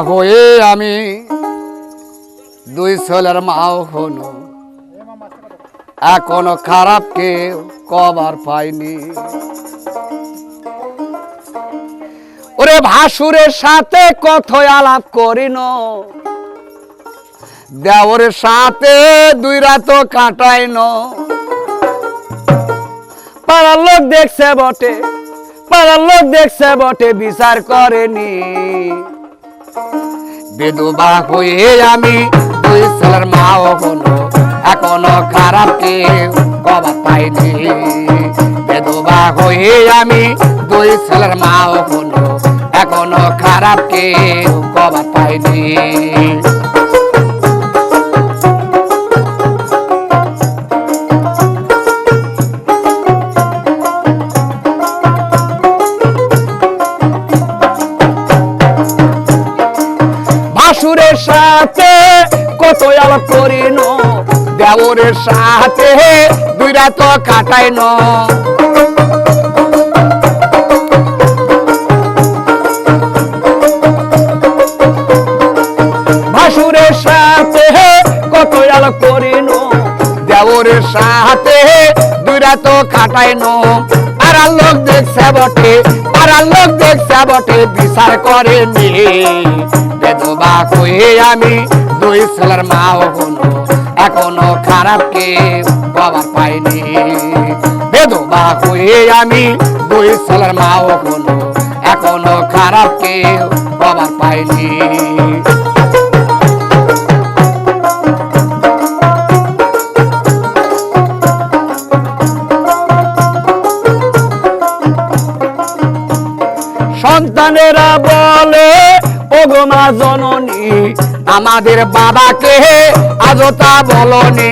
হয়ে আমি দুই ছেলের মাও হনো। এখনও খারাপ কেউ কবার পাইনি। ওরে ভাসুরের সাথে কথয় আলাপ করিন? দেওরের সাথে দুই রাত কাটাইন। পাড়ার লোক দেখছে বটে, পাড়ার লোক দেখছে বটে, বিচার করেনি। বিধবা হয়ে আমি দুই ছেলের মাও হলো এখনও খারাপ কেউ কবার পাইনি বিধবা হয়ে আমি দুই ছেলের মাও হলো এখনও খারাপ কেউ কবার পাইনি ভাসুরের সাথে কত আলাপ করিন? দেওরের সাথে, দুই রাত কাটাইন। ভাসুরের সাথে দুই রাত কাটাইন। পাড়ার লোক দেখছে বটে পাড়ার লোক দেখছে বটে বিচার করেনি বেদবা হয়ে আমি, দুই ছেলের মাও হলো, এখনও খারাপ কে বাবার পাইনি বেদবা হয়ে আমি, দুই ছেলের মাও হলো, এখনও খারাপ কে বাবার পাইনি সন্তানেরা বলে, ওগো মা জননী, আমাদের বাবাকে আজও তা বলনি।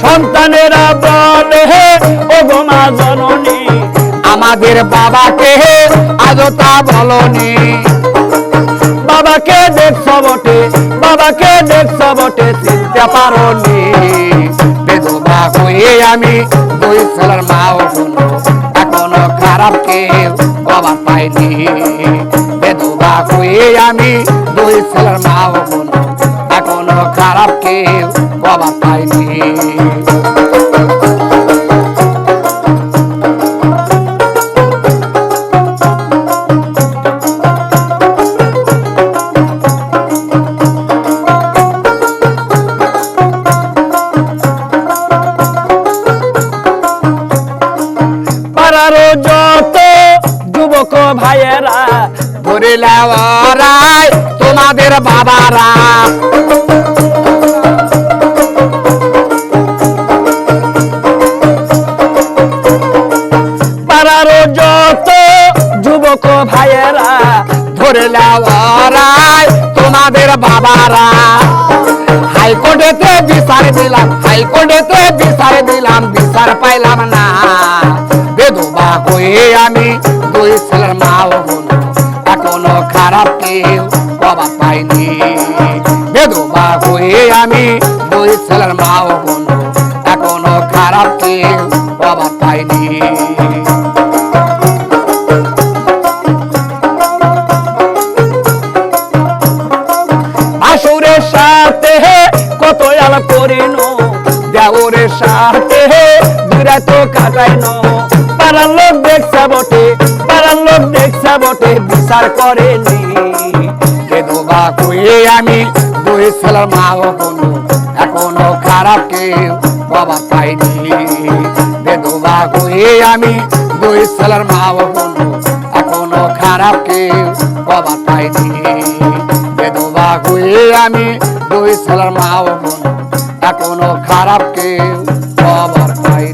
সন্তানেরা বলে, ওগো মা জননী, আমাদের বাবাকে আজও তা বলনি। বাবাকে দেখছ বটে, বাবাকে দেখছ বটে, চিনতে পারনি। বেদবা হয়ে আমি দুই ছেলের মাও হলো পাইনি। বেদুবা হয়ে আমি দুই ছেলের মা এখনও খারাপ কেউ বাবা পাইনি ধরে তোমাদের বাবারা। পাড়ার যত যুবক ভাইয়েরা, ধরে লেওয়ারায় তোমাদের বাবারা। হাইকোর্টেতে বিচার দিলাম, হাইকোর্টেতে বিচার দিলাম, বিচার পাইলাম না। বেদবা হয়ে আমি দুই ছেলের খারাপ কেউ বাবা পাইনি। বেদবা হয়ে আমি দুই ছেলের মাও হলো এখনও খারাপ কেউ বাবা পাইনি। আসুরের সাথে কত আলাপ করিন, দেওরের সাথে দুরাত কাটাইন, পাড়ার লোক দেখছে বটে লোক দেখছে বটে, বিচার করেনি। বেদবা কয়ে আমি দুই ছেলের মাও হলো এখনও খারাপ কেউ বাবা পাইনি বেদবা কয়ে আমি দুই ছেলের মাও হলো এখনও খারাপ কেউ বাবা পাইনি বেদবা হয়ে আমি দুই ছেলের মাও বোন, এখনও খারাপ কেউ খবর পাই